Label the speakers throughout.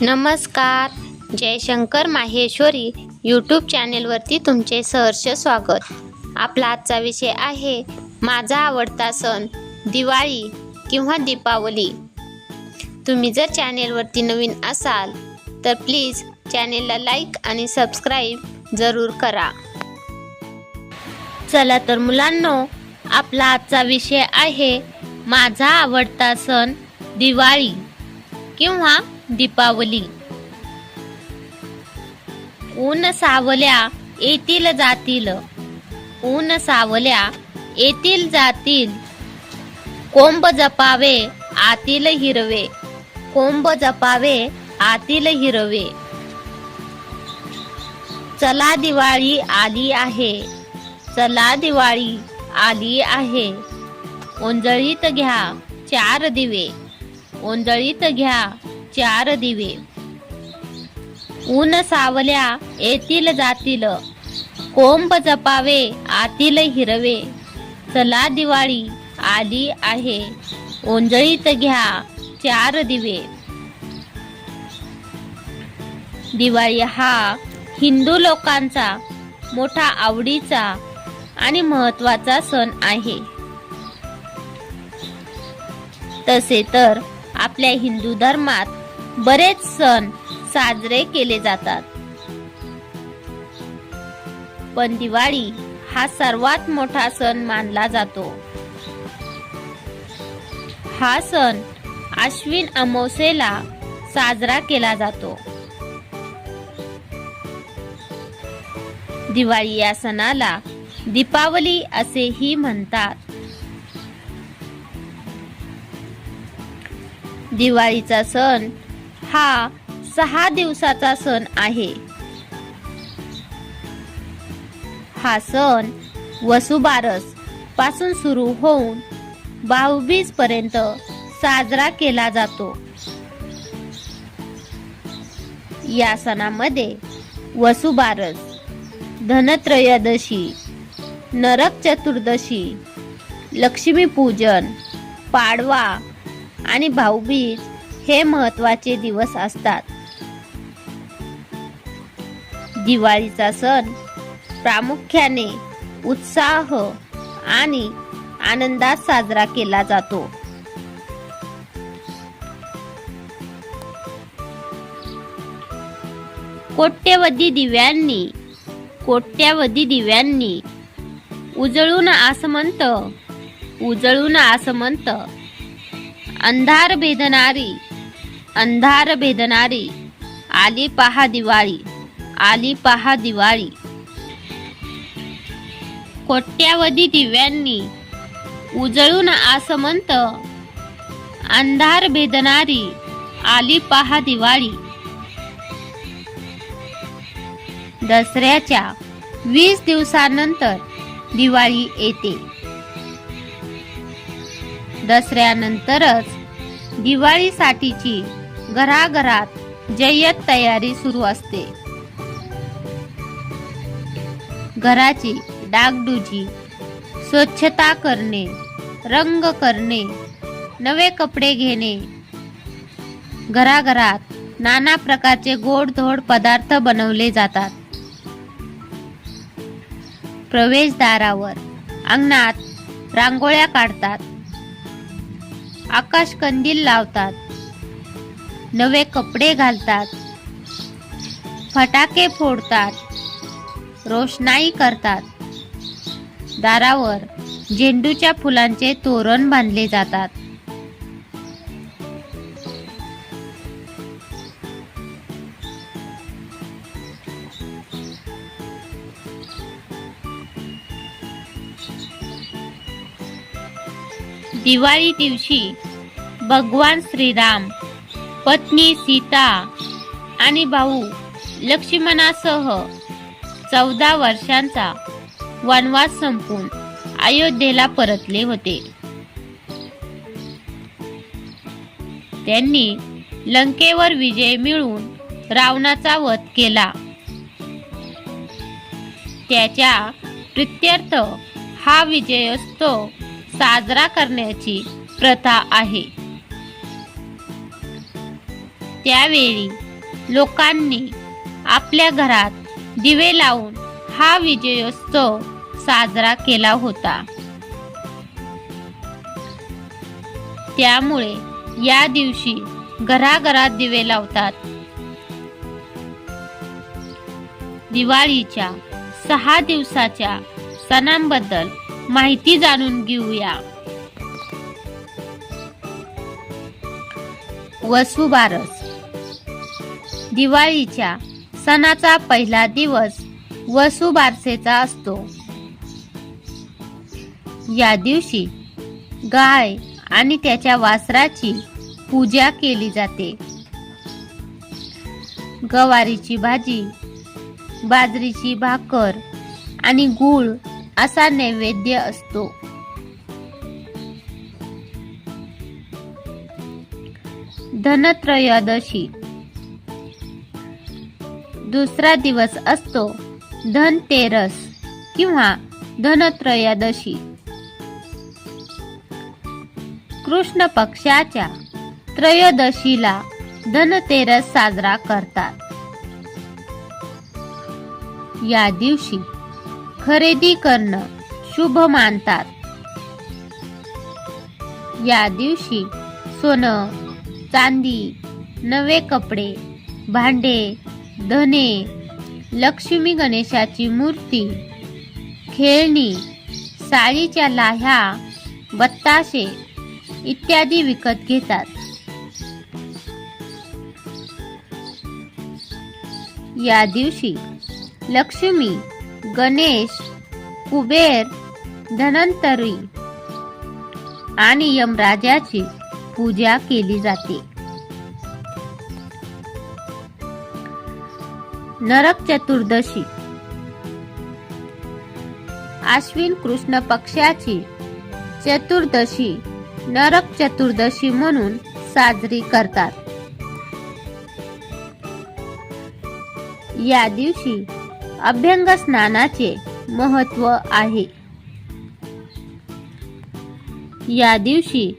Speaker 1: नमस्कार. जयशंकर माहेश्वरी यूट्यूब चॅनेलवरती तुमचे सहर्ष स्वागत. आपला आजचा विषय आहे माझा आवडता सण दिवाळी किंवा दीपावली. तुम्ही जर चॅनेलवरती नवीन असाल तर प्लीज चॅनेलला लाईक आणि सबस्क्राईब जरूर करा. चला तर मुलांनो आपला आजचा विषय आहे माझा आवडता सण दिवाळी किंवा दीपावली. ऊन सावल्या येतील जातील. ऊन सावल्या येतील जातील. कोंब जपावे आतील हिरवे. कोंब जपावे आतील हिरवे. चला दिवाळी आली आहे. चला दिवाळी आली आहे. ओंजळीत घ्या चार दिवे. ओंजळीत घ्या चार दिवे. ऊन सावल्या येतील जातील. कोंब जपावे आतील हिरवे. चला दिवाळी आली आहे. ओंजळीत घ्या चार दिवे. दिवाळी हा हिंदू लोकांचा मोठा आवडीचा आणि महत्त्वाचा सण आहे. तसे तर आपल्या हिंदू धर्मात बरेच सण साजरे केले जातात. पण दिवाळी हा सर्वात मोठा सण मानला जातो. हा सण आश्विन अमावस्येला साजरा केला जातो. दिवाळी या सणाला दीपावली असेही म्हणतात. दिवाळीचा सण हा सहा दिवसाचा सण आहे. हा सण वसुबारसपासून सुरू होऊन भाऊबीज पर्यंत साजरा केला जातो. या सणामध्ये वसुबारस धनत्रयोदशी नरक चतुर्दशी लक्ष्मीपूजन पाडवा आणि भाऊबीज हे महत्त्वाचे दिवस असतात. दिवाळीचा सण प्रामुख्याने उत्साह आणि आनंदात साजरा केला जातो. कोट्यवधी दिव्यांनी कोट्यवधी दिव्यांनी उजळून आसमंत उजळून आसमंत अंधार भेदणारी अंधार भेदणारी आली पहा दिवाळी आली पहा दिवाळी. कोट्यावधी दिव्यांनी उजळून आसमंत अंधार भेदणारी आली पहा दिवाळी. दसऱ्याच्या वीस दिवसानंतर दिवाळी येते. दसऱ्यानंतरच दिवाळीसाठीची घराघरात जय्यत तयारी सुरू असते. घराची डागडुजी स्वच्छता करणे रंग करणे नवे कपडे घेणे. घराघरात नाना प्रकारचे गोडधोड पदार्थ बनवले जातात. प्रवेशद्वारावर अंगणात रांगोळ्या काढतात. आकाश कंदील लावतात. नवे कपडे घालतात. फटाके फोडतात. रोषणाई करतात. दारावर झेंडूच्या फुलांचे तोरण बांधले जातात. दिवाळी दिवशी भगवान श्रीराम पत्नी सीता आणि भाऊ लक्ष्मणासह चौदा वर्षांचा वनवास संपून अयोध्येला परतले होते. त्यांनी लंकेवर विजय मिळवून रावणाचा वध केला. त्याच्या प्रित्यर्थ हा विजयोत्सव साजरा करण्याची प्रथा आहे. त्यावेळी लोकांनी आपल्या घरात दिवे लावून हा विजयोत्सव साजरा केला होता. त्यामुळे या दिवशी घराघरात दिवे लावतात. दिवाळीच्या सहा दिवसाच्या सणांबद्दल माहिती जाणून घेऊया. वसुबारस. दिवाळीच्या सणाचा पहिला दिवस वसुबारसेचा असतो. या दिवशी गाय आणि त्याच्या वासराची पूजा केली जाते. गवारीची भाजी बाजरीची भाकर आणि गूळ असा नैवेद्य असतो. धनत्रयोदशी दुसरा दिवस असतो धनतेरस किंवा धनत्रयोदशी. कृष्ण पक्षाच्या त्रयोदशीला धनतेरस साजरा करतात. या दिवशी खरेदी करणं शुभ मानतात. या दिवशी सोनं चांदी नवे कपडे भांडे धने लक्ष्मी गणेशाची मूर्ती खेळणी साडीच्या लाह्या बत्ताशे इत्यादी विकत घेतात. या दिवशी लक्ष्मी गणेश कुबेर धनंतरी आणि यमराजाची पूजा केली जाते. नरक चतुर्दशी. आश्विन कृष्ण पक्षाची चतुर्दशी नरक चतुर्दशी म्हणून साजरी करतात. या दिवशी अभ्यंग स्नानाचे महत्त्व आहे. या दिवशी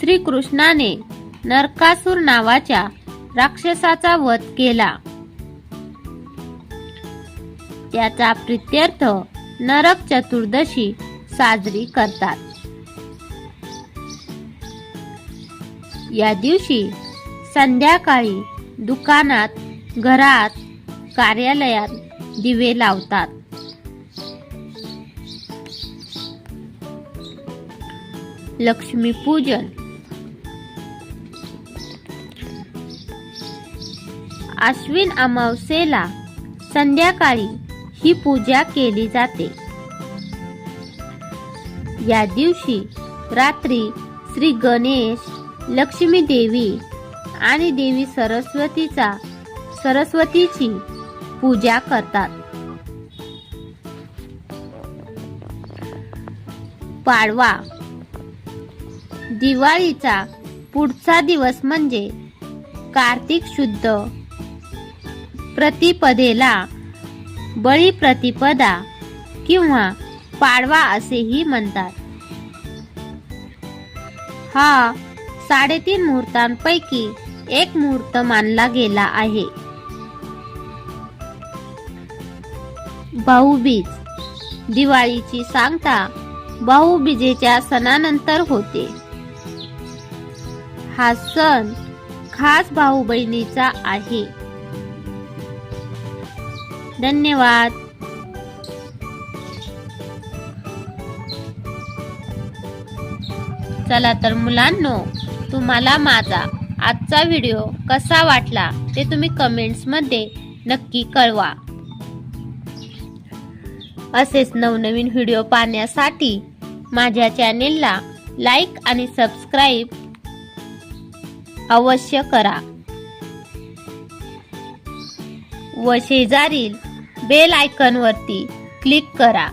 Speaker 1: श्रीकृष्णाने नरकासूर नावाच्या राक्षसाचा वध केला. त्याचा प्रित्यर्थ नरक चतुर्दशी साजरी करतात. या दिवशी संध्याकाळी दुकानात घरात कार्यालयात दिवे लावतात. लक्ष्मीपूजन आश्विन अमावस्येला संध्याकाळी ही पूजा केली जाते. या दिवशी रात्री श्री गणेश लक्ष्मी देवी आणि देवी सरस्वतीचा सरस्वतीची पूजा करतात. पाडवा दिवाळीचा पुढचा दिवस म्हणजे कार्तिक शुद्ध प्रतिपदेला बळी प्रतिपदा किंवा पाडवा असेही म्हणतात. हा साडेतीन मुहूर्तांपैकी एक मुहूर्त मानला गेला आहे. भाऊबीज दिवाळीची सांगता भाऊबीजेच्या सणानंतर होते. हा सण खास भाऊ बहिणीचा आहे. धन्यवाद. चला तर मुलांनो तुम्हाला माझा आजचा व्हिडिओ कसा वाटला ते तुम्ही कमेंट्समध्ये नक्की कळवा. असेच नवनवीन व्हिडिओ पाहण्यासाठी माझ्या चॅनेलला लाईक आणि सबस्क्राईब अवश्य करा. व शेजारील बेल आयकॉनवरती क्लिक करा.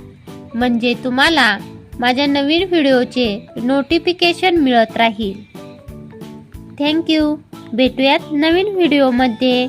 Speaker 1: म्हणजे तुम्हाला माझ्या नवीन व्हिडिओचे नोटिफिकेशन मिळत राहील. थँक्यू भेटूयात नवीन व्हिडिओमध्ये.